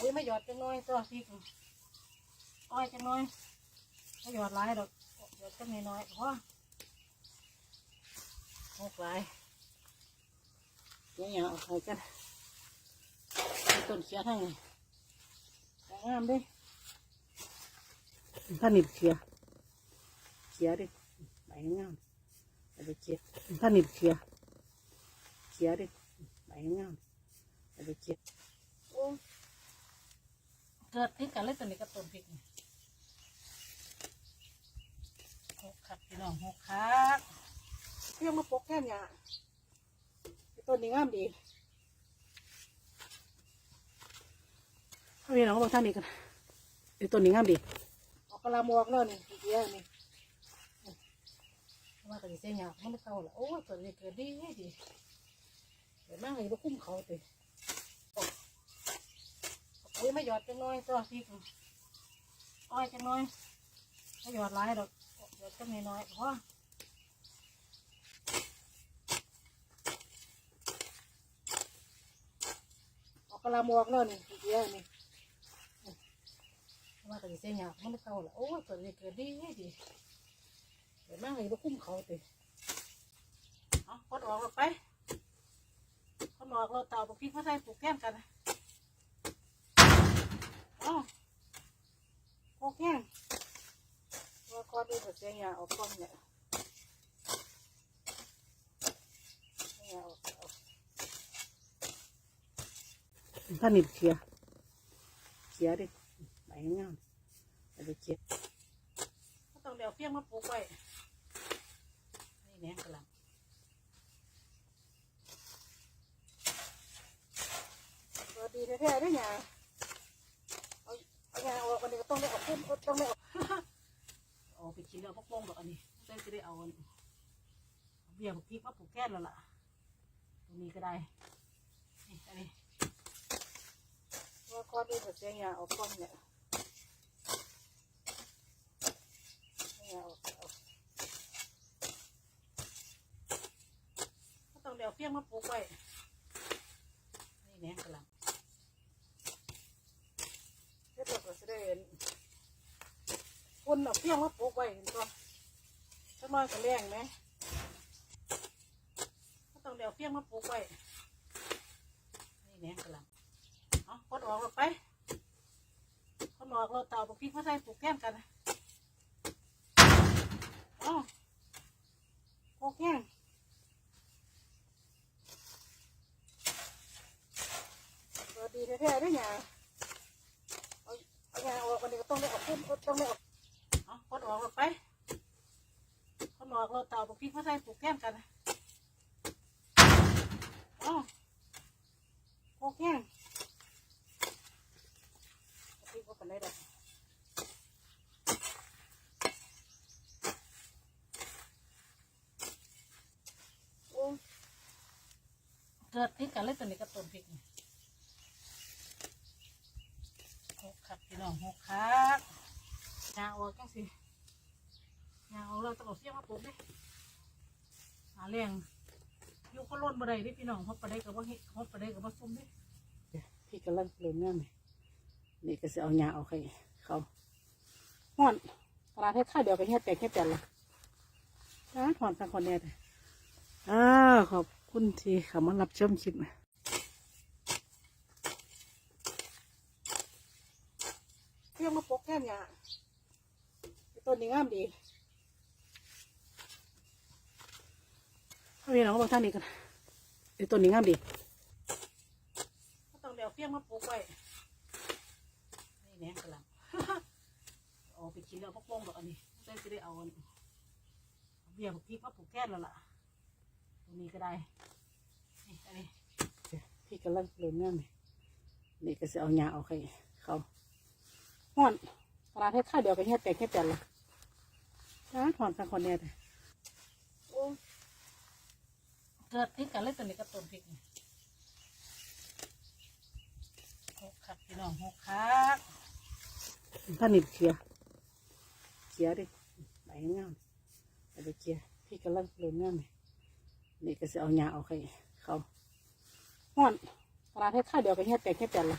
อุ้ยไม่หยอดจังน้อยตัวพริกอ้อยจังน้อยไม่หยอดหลายดอกหยอดจังน้อยๆพอหกหลายเดี๋ยเอาใส่กันต้นเขียทั้งนี้แต่งามดิถ้าหนิบเขียเขียดิใบงามเอาไปเขียถ้าหนิบเขียเขียดิใบงามเอาไปเขีย เกิดพริกกันเลยตัวนี้กับต้นพริกนี่หกขัดพี่น้องหกขัดเพียงมาปกแก้มยาไอ้ต้นนี้งามดีเอาพี่น้องบอกท่านนี้กันไอ้ต้นนี้งามดีออกกระลามวกแล้วนี่อีกเยอะนี่ว่ากันเสียหยาบมันไม่เข้าละโอ้ยต้นนี้เกิดดีดีเดี๋ยวนั่งเลยมาคุ้มเขาติ อุ้ยไม่หยอดจังน้อยตัวพริกอ้อยจังน้อยไม่หยอดหลายดอกหยอดจังน้อยๆพอออกระลามวกแล้วนี่อีกเยอะนี่ว่ากันเสียหยาบมันไม่เข้าละโอ้ยตัวนี้เกิดดีดีเดี๋ยวนั่งเลยมาคุ้มเขาติเอาพดออกแล้วไปพดออกเราเต่าปลูกพริกมาใส่ปลูกแก้มกันนะ อ๋อโอเคว่าก้อนนี้ก็เสียงยออกก้อนเนี่ยยาออกออกถ้าหนิบเขียเขียดิใบงามอาไปเขียก็ต้องเดี๋ยวเพียงมาปลูกไว้นี่แหนงกระลำสวัสดีแท้ๆด้วยเนี่ย เอาเอา งานออกวันนี้ก็ต้องได้ออกพุ่มต้องได้ออกเอาไปกินแล้วพวกโป่งดอกอันนี้ได้จะได้เอาอันเอาเบี้ยพวกพริกมาปลูกแก้นแล้วล่ะตรงนี้ก็ได้นี่อันนี้ว่าก้อนนี้ก็เสียงยาออกก้อนเนี่ยเสียาออกก็ต้องเดี๋ยวเพี้ยงมาปลูกไว้นี่แหนงกระหลำ เฮ็ดแล้วก็สิได้เห็นค นเอาเพียงมาปลูกไว้เห็นตัวถ้าน้อยก็แรงไหมก็ต้องเดี๋ยวเพียงมาปลูกไว้นี่แหนงกระหลำเอาพดออกแล้วไปพดออกเราเต่าปลูกพริกมาใส่ปลูกแก้มกันนะเอปลูกแก้มดีแท้ๆด้วยเนี่ยเอางานออกวันนี้ก็ต้องได้ออกพุ่มก็ต้องได้ออก เอาพดออกแล้วไปพดออกเราเต่าปลูกพริกมาใส่ปลูกแก้มกันนะเอาปลูกแก้มพริกว่ากันได้ดอกโอ้เกิดพริกกันเลยตัวนี้กับต้นพริกนี่หกขัดพี่น้องหกขัดยางออกจังสิ ยางออกเราต้องเอาเสี้ยงมาปลูกดิหาเลี้ยงอยุคก็ล้นบ่ได้ดิพี่น้องฮอดปลาได้กับว่าเฮ็ดฮอดปลาได้กับว่าส้มดิพี่กำลังเล่นงานนี่นี่ก็จะเอายางเอาให้เขาห่อนตลาดให้ข้าวเดียวกันเฮ็ดแตกเฮ็ดแตนละจ้าถอนทางคนแน่เลยอ้าวขอบคุณที่เขามารับชมคลิปนะเพียงมาปกแก้มยาไอ้ต้นนี้งามดีเอา พี่น้องบอกท่านนี้กันไอ้ต้นนี้งามดีก็ต้องเดี๋ยวเพียงมาปลูกไว้นี่แหนงกระหลำเอาไปกินแล้วพวกโป่งดอกอันนี้ได้จะได้เอาอันเอาเบี้ยพวกพริกมาปลูกแก้นแล้วล่ะตรงนี้ก็ได้นี่อันนี้พี่กำลังเล่นงานนี่นี่ก็จะเอาหญ้าเอาให้เขาห่อนตลาดให้ข้าวเดียวกันเฮ็ดแตกเฮ็ดแตนละจ้าถอนทางคนแน่เลยโอ้เกิดพริกกันเลยตัวนี้กับต้นพริกนี่หกขัดพี่น้องหกขัดถ้าหนิบเขียเขียดิใบงามเอาไปเขียพี่กำลังเล่นงานนี่นี่ก็จะเอาหญ้าเอาให้เขาห่อนตลาดให้ข้าวเดียวกันเฮ็ดแตกเฮ็ดแตนละ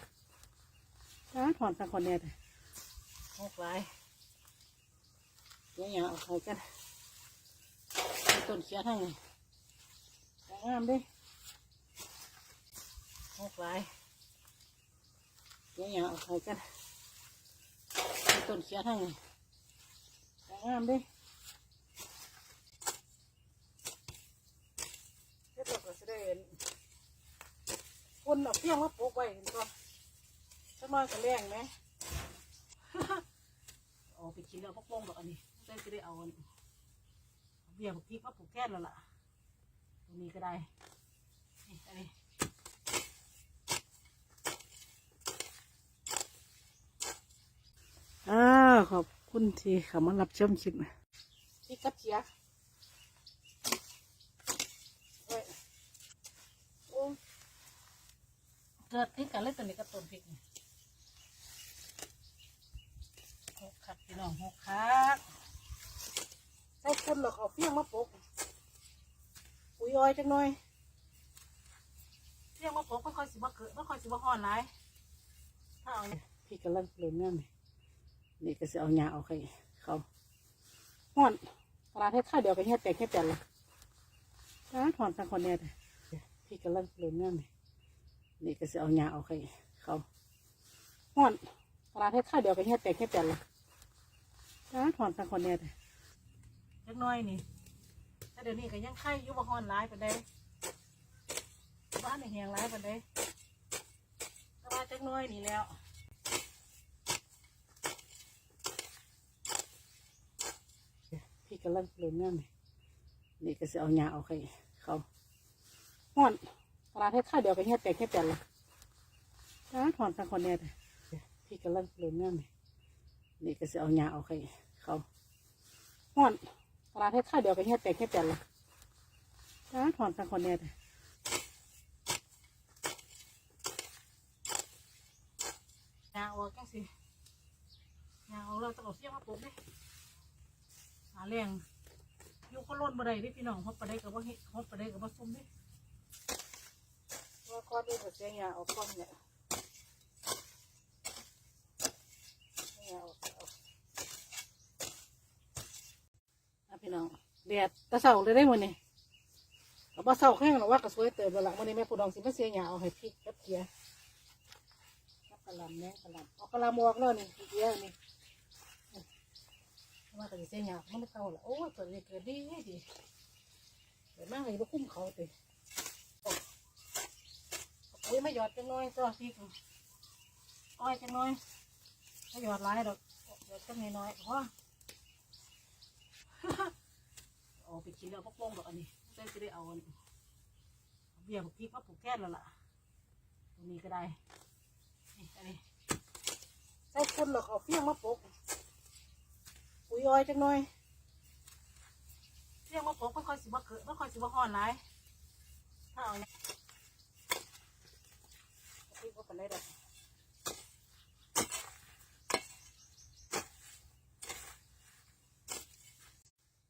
จ้าถอนสังคนเนี่ยหกหลายเดี๋ยวอย่าเอาใครกันมีต้นเขียทั้งนี้ งามเดิหกหลายเดี๋ยวอย่าเอาใครกันมีต้นเขียทั้งนี้งามเดิเฮ็ดแล้วก็สิได้เห็นคนเอาเพียงมาปลูกไว้เห็นก่อนจะมากันแรงไหมเอาไปกินแล้วพวกโป่งดอกอันนี้ได้จะได้เอาอันเอาเบี้ยพวกพริกมาปลูกแค่แล้วล่ะ ตรงนี้ก็ได้ นี่อันนี้อ่าขอบคุณที่เข้ามารับชมคลิปนะพี่กับเชียเอ้ยโอ้เกิดที่กันเลยตัวนี้กับต้นพริกนี่หกขัดพี่น้องหกคักใส่คนหรอกเอาเฟี้ยงมาปลูก ปุ๋ยอ้อยจังหน่อยเฟี้ยงมาปลูกไม่ค่อยสิบ่เกิดไม่ค่อยสิบ่ห่อนหลายถ้าเอาเนี่ยพี่กำลังเริ่มงานนี่นี่ก็จะเอาหญ้าเอาใครเขาห่อนตลาดให้ข้าวเดียวกันเฮ็ดแต่แค่แปดละจ้าถอนสังคนเนี่ยพี่กำลังเริ่มงานนี่นี่ก็จะเอาหญ้าเอาใครเขาห่อนตลาดให้ข้าวเดียวกันเฮ็ดแต่แค่แปดละจ้าถอนสังคนเนี่ยเล็กน้อยนี่ แต่เดี๋ยวนี้ก็ยังไข่อยุบฮอนร้ายไปได้บ้านในแหงร้ายไปได้แต่ว่าจักหน้อยนี่แล้วพี่กำลังเริ่มงานนี่นี่ก็จะเอาหญ้าเอาใครเขาหอนตลาดให้ข้าวเดียวกันเฮ็ดแต่แค่แปดละจ้าถอนสังคนเนี่ยพี่กำลังเริ่มงานนี่นี่ก็จะเอาหญ้าเอาใครเขาหอน ลาดให้ข้าวเดียวกันเฮ็ดแต่แค่แปดละจ้าถอนสังคนเนี่ยหญ้าออกจังสิหญ้าออกเราต้องเอาเสี้ยมาปลูกดิหาแรงอยู่ก็ล้นบ่ได้เดิพี่น้องฮอดปลาได้กับว่าเฮ็ดฮอดปลาได้กับว่าส้มดิว่าก้อนนี้ก็เสียหญ้าออกก้อนเนี่ยหญ้าออกเอา อะพี่น้อง แดดตะเสาเลยได้หมดนี่เอาบ่เสาแข้งหรอกว่าก็สวยเติมแล้วล่ะวันนี้แม่ผู้ดองสิมาเสียหยาเอาให้พริกกับเกียร์กับกะลำแม่กะลำเอากะลำวอกแล้วนี่เกียร์นี่ว่าก็สิเสียหยามันไม่เก่าละโอ้ยตัวนี้เกิดดีดีเกิดมากเลยบ่คุ้มเขาติโอ้ยไม่หยอดจังน้อยตัวพริกอ้อยจังน้อยไม่หยอดหลายดอกหยอดจังน้อยเพราะ เอาไปกินแล้วพกโป่งดอกอันนี้ได้จะได้เอาอันเอาเบี้ยพวกพริกมาปลูกแค่แล้วล่ะตรงนี้ก็ได้นี่อันนี้ใส่คนหรอกเอาเฟี้ยงมาปกปุ๋ยอ้อยจังหน่อยเฟี้ยงมาปกไม่ค่อยสิบ่เกิดไม่ค่อยสิบ่ห่อนหลายถ้าเอาเนี่ยพริกก็เป็นได้อก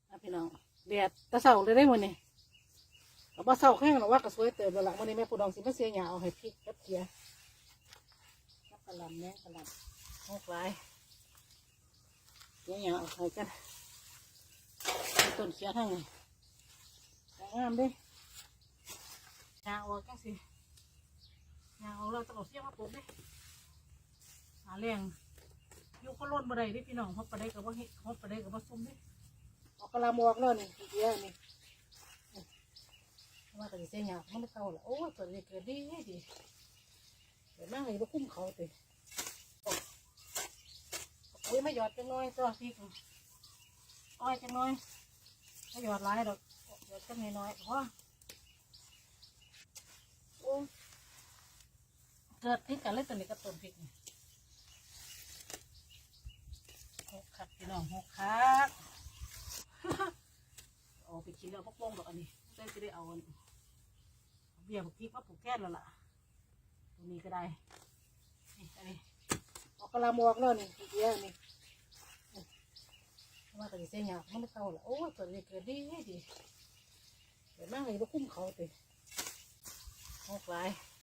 อะพี่น้อง แดดตะเสาเลยได้หมดนี่เอาบ่เสาแข้งหรอกว่าก็สวยเติมแล้วล่ะวันนี้แม่ผู้ดองสิมาเสียหยาเอาให้พริกกับเกียกับกะหล่ำแม่กระหล่ำหกหลายเสียหยาเอาใครกันต้นเขียทั้งนี้งามดิหยาออกจังสิหยาออกเราต้องเอาเสียมาปลูกดิหาแรงอยู่ก็ล้นบ่ได้ดิพี่น้องฮอดปลาได้กับว่าเฮ็ดฮอดปลาได้กับว่าส้มดิ ออกกระลามอกแล้วนี่เดียนี่ว่าแต่เสียหยาบมันไม่เก่าละโอ้ตัวนี้เกิดดีดีเกิดมากเลยบ่คุ้มเขาติโอ้ยไม่หยอดจังน้อยตัวพี่อ้อยจังน้อยไม่หยอดหลายดอกหยอดจังน้อยเพราะโอ้เกิดที่กันเลยตัวนี้กับต้นพริกหกขัดพี่น้องหกคัก เอาไปกินแล้วพวกโป่งดอกอันนี้ได้จะได้เอาเบี้ยพวกพริกมาปลูกแค่แล้วล่ะตรงนี้ก็ได้นี่อันนี้เอากระลามอกแล้วนี่เดียวนี่ว่าแต่เสียหยามันไม่เก่าละโอ้ยตัวนี้เกิดดีดีเกิดมากเลยบ่คุ้มเขาติหกหลาย